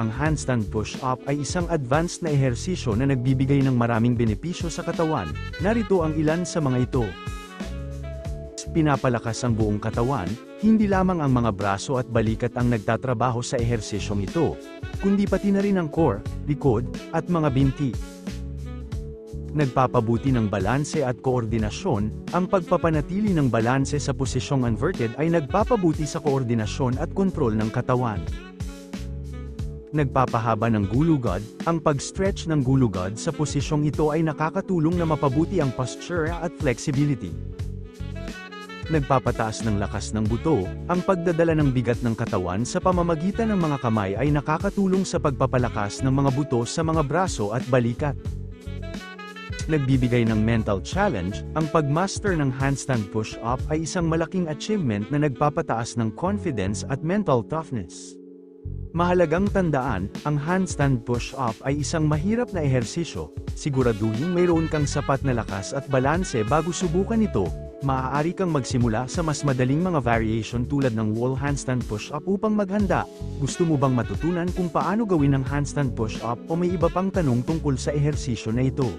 Ang handstand push-up ay isang advanced na ehersisyo na nagbibigay ng maraming benepisyo sa katawan. Narito ang ilan sa mga ito. Pinapalakas ang buong katawan, hindi lamang ang mga braso at balikat ang nagtatrabaho sa ehersisyong ito, kundi pati na rin ang core, likod, at mga binti. Nagpapabuti ng balanse at koordinasyon, ang pagpapanatili ng balanse sa posisyong inverted ay nagpapabuti sa koordinasyon at kontrol ng katawan. Nagpapahaba ng gulugod, ang pag-stretch ng gulugod sa posisyong ito ay nakakatulong na mapabuti ang posture at flexibility. Nagpapataas ng lakas ng buto, ang pagdadala ng bigat ng katawan sa pamamagitan ng mga kamay ay nakakatulong sa pagpapalakas ng mga buto sa mga braso at balikat. Nagbibigay ng mental challenge, ang pagmaster ng handstand push-up ay isang malaking achievement na nagpapataas ng confidence at mental toughness. Mahalagang tandaan, ang handstand push-up ay isang mahirap na ehersisyo, siguraduhin mayroon kang sapat na lakas at balanse bago subukan ito, maaari kang magsimula sa mas madaling mga variation tulad ng wall handstand push-up upang maghanda. Gusto mo bang matutunan kung paano gawin ang handstand push-up o may iba pang tanong tungkol sa ehersisyo na ito?